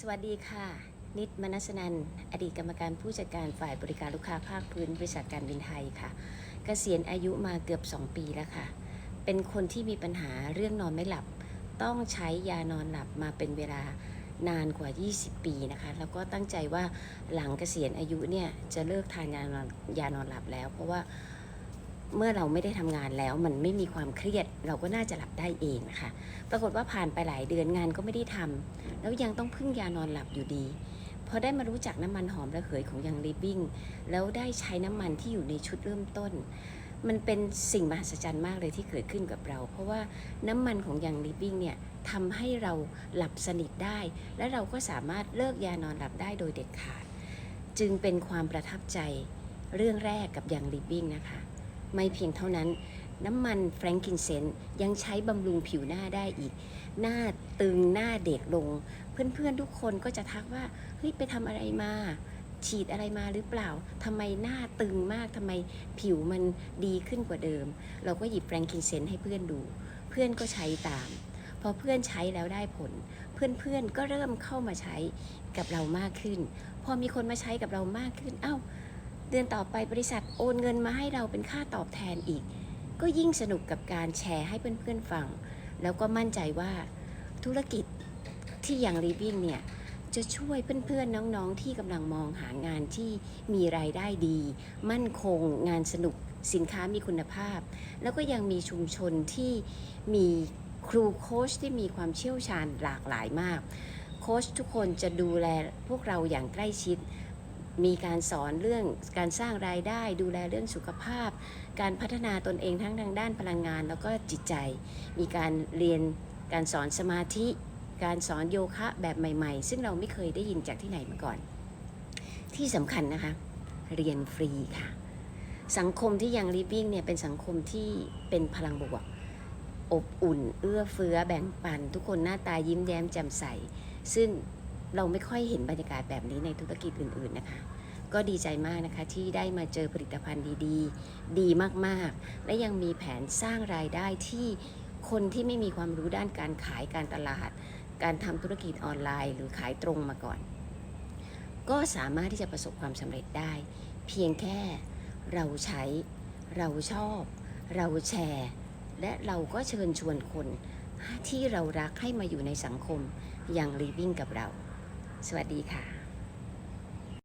สวัสดีค่ะ นิดมนัสนัน อดีตกรรมการผู้จัดการฝ่ายบริการลูกค้าภาคพื้นบริษัทการบินไทยค่ะเกษียณอายุมาเกือบ 2 ปีแล้วค่ะ เป็นคนที่มีปัญหาเรื่องนอนไม่หลับ ต้องใช้ยานอนหลับมาเป็นเวลานานกว่า 20 ปีนะคะ แล้วก็ตั้งใจว่าหลังเกษียณอายุเนี่ยจะเลิกทานยานอนยานอนหลับแล้ว เพราะว่า เมื่อเราไม่ได้ทำงานแล้วมันไม่มีความเครียด เราก็น่าจะหลับได้เองนะคะปรากฏว่าผ่านไปหลายเดือนงานก็ไม่ได้ทำแล้วยังต้องพึ่งยานอนหลับอยู่ดีพอได้มารู้จักน้ำมันหอมระเหยของยังลิฟวิ่งแล้วได้ใช้น้ำมันที่อยู่ในชุดเริ่มต้น มันเป็นสิ่งมหัศจรรย์มากเลยที่เกิดขึ้นกับเรา เพราะว่าน้ำมันของยังลิฟวิ่งเนี่ยทำให้เราหลับสนิทได้ และเราก็สามารถเลิกยานอนหลับได้โดยเด็ดขาด จึงเป็นความประทับใจเรื่องแรกกับยังลิฟวิ่งนะคะ ไม่เพียงเท่านั้น น้ำมันแฟรงกินเซนยังใช้บำรุงผิวหน้าได้อีก หน้าตึงหน้าเด็กลง เพื่อนๆทุกคนก็จะทักว่าเฮ้ยไปทำอะไรมาฉีดอะไรมาหรือเปล่าทำไมหน้าตึงมากทำไมผิวมันดีขึ้นกว่าเดิม เราก็หยิบแฟรงกินเซนให้เพื่อนดู เพื่อนก็ใช้ตาม พอเพื่อนใช้แล้วได้ผล เพื่อนๆก็เริ่มเข้ามาใช้กับเรามากขึ้น พอมีคนมาใช้กับเรามากขึ้น เอ้า เดือนต่อไปบริษัทโอนเงินมาให้เราเป็นค่าตอบแทนอีก ก็ยิ่งสนุกกับการแชร์ให้เพื่อนๆฟัง แล้วก็มั่นใจว่าธุรกิจที่อย่างรีวิ่งเนี่ยจะช่วยเพื่อนๆ น้องๆ ที่กำลังมองหางานที่มีรายได้ดี มั่นคง งานสนุก สินค้ามีคุณภาพ แล้วก็ยังมีชุมชนที่มีครูโค้ชที่มีความเชี่ยวชาญหลากหลายมาก โค้ชทุกคนจะดูแลพวกเราอย่างใกล้ชิด มีการสอนเรื่องการสร้างรายได้ดูแลเรื่องสุขภาพ การพัฒนาตนเองทั้งทางด้านพลังงาน แล้วก็จิตใจ มีการเรียนการสอนสมาธิ การสอนโยคะแบบใหม่ ๆ ซึ่งเราไม่เคยได้ยินจากที่ไหนมาก่อน ที่สำคัญนะคะ เรียนฟรีค่ะ สังคมที่ยังลิฟวิ่งเนี่ยเป็นสังคมที่เป็นพลังบวกอบอุ่น เอื้อเฟื้อแบ่งปัน ทุกคนหน้าตายิ้มแย้มแจ่มใส ซึ่ง เราไม่ค่อยเห็นบรรยากาศแบบนี้ในธุรกิจอื่นๆนะคะ ก็ดีใจมากนะคะที่ได้มาเจอผลิตภัณฑ์ดีๆ ดีมากๆ และยังมีแผนสร้างรายได้ที่คนที่ไม่มีความรู้ด้านการขายการตลาด การทำธุรกิจออนไลน์ หรือขายตรงมาก่อน ก็สามารถที่จะประสบความสำเร็จได้ เพียงแค่เราใช้ เราชอบ เราแชร์ และเราก็เชิญชวนคนที่เรารักให้มาอยู่ในสังคมอย่างรีวิ่งกับเรา สวัสดีค่ะ